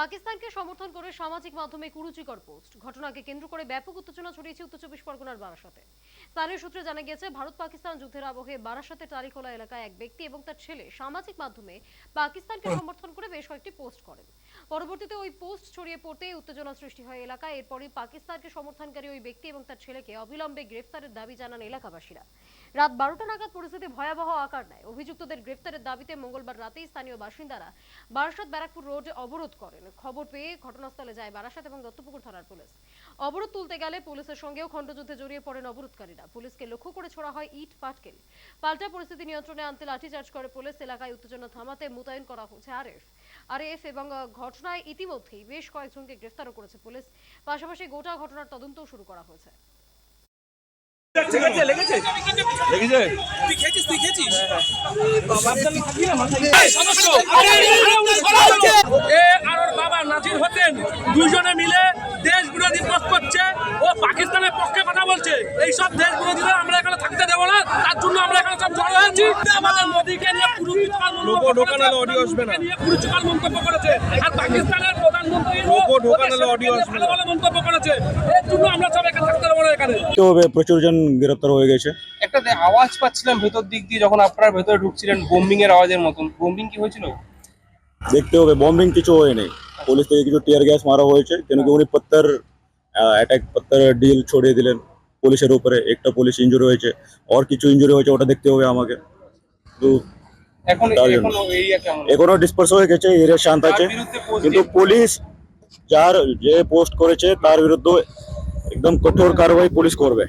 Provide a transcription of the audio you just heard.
পাকিস্তানকে সমর্থন করে সামাজিক মাধ্যমে কুরুচিকর পোস্ট। ঘটনাকে কেন্দ্র করে ব্যাপক উত্তেজনা ছড়িয়েছে উত্তর চব্বিশ পরগনার বারাসাতে। স্থানীয় সূত্রে জানা গিয়েছে ভারত পাকিস্তান যুদ্ধের আবহে বারাসাতের তারিখোলা এলাকায় এক ব্যক্তি এবং তার ছেলে সামাজিক মাধ্যমে পাকিস্তানকে সমর্থন করে বেশ কয়েকটি পোস্ট করেন। পরবর্তীতে ওই পোস্ট ছড়িয়ে পড়তে উত্তেজনা সৃষ্টি হয় এলাকায়। এরপরই পাকিস্তানকে সমর্থনকারী ওই ব্যক্তি এবং তার ছেলেকে অবিলম্বে গ্রেফতারের দাবি জানান এলাকাবাসীরা। রাত বারোটা নাগাদ পরিস্থিতি ভয়াবহ আকার নেয়। অভিযুক্তদের গ্রেফতারের দাবিতে মঙ্গলবার রাতেই স্থানীয় বাসিন্দারা বারাসাত ব্যারাকপুর রোড অবরোধ করেন। খবর পেয়ে ঘটনাস্থলে যায় বারাসাত এবং দত্তপুকুর থানার পুলিশ। অবরোধ তুলতে গেলে পুলিশের সঙ্গেও খণ্ডযুদ্ধে জড়িয়ে পড়েন অবরোধকারীরা। পুলিশকে লক্ষ্য করে ছোড়া হয় ইট, পাটকেল। পাল্টা পরিস্থিতি নিয়ন্ত্রণে আনতে লাঠিচার্জ করে পুলিশ। এলাকায় উত্তেজনা থামাতে মোতায়েন করা হচ্ছে আরএফ। আরএফ এবং ঘটনায় ইতিমধ্যেই বেশ কয়েকজনকে গ্রেফতারও করেছে পুলিশ। পাশাপাশি গোটা ঘটনার তদন্তও শুরু করা হয়েছে। লেগেছে লেগেছে? লেগেছে? তুই খেয়েছিস তুই খেয়েছিস? দেশ বিরোধীরা আমরা এখানে থাকতে দেবো না তার জন্য আমরা এখানে সব জড়ো হয়েছি। আমাদের মোদীকে নিয়ে কুরুচিকর মন্তব্য করেছে আর পাকিস্তানের প্রচুর জন গ্রেপ্তার হয়ে গেছে। একটা আওয়াজ পাচ্ছিলাম ভেতর দিক দিয়ে যখন আপনার ভেতরে ঢুকছিলেন বোম্বিং এর আওয়াজের মতন। বোম্বিং কি হয়েছিল? দেখতে হবে বম্বিং কিছু হয়নি। পুলিশ থেকে কিছু টিয়ার গ্যাস মারা হয়েছে। কেন কি উনি পত্তর অ্যাটাক পত্তর ডিল ছড়িয়ে দিলেন। পুলিশের উপরে একটা পুলিশ ইঞ্জুরি হয়েছে আর কিছু ইঞ্জুরি হয়েছে ওটা দেখতে হবে আমাকে। তো এখন তার জন্য। এখন এরিয়া কেমন? এখনও ডিসপার্স হয়ে গেছে এরিয়া শান্ত আছে। তার বিরুদ্ধে post কিন্তু দিয়ে- পুলিশ যার যে পোস্ট করেছে তার বিরুদ্ধে একদম কঠোর কারবাই পুলিশ করবে।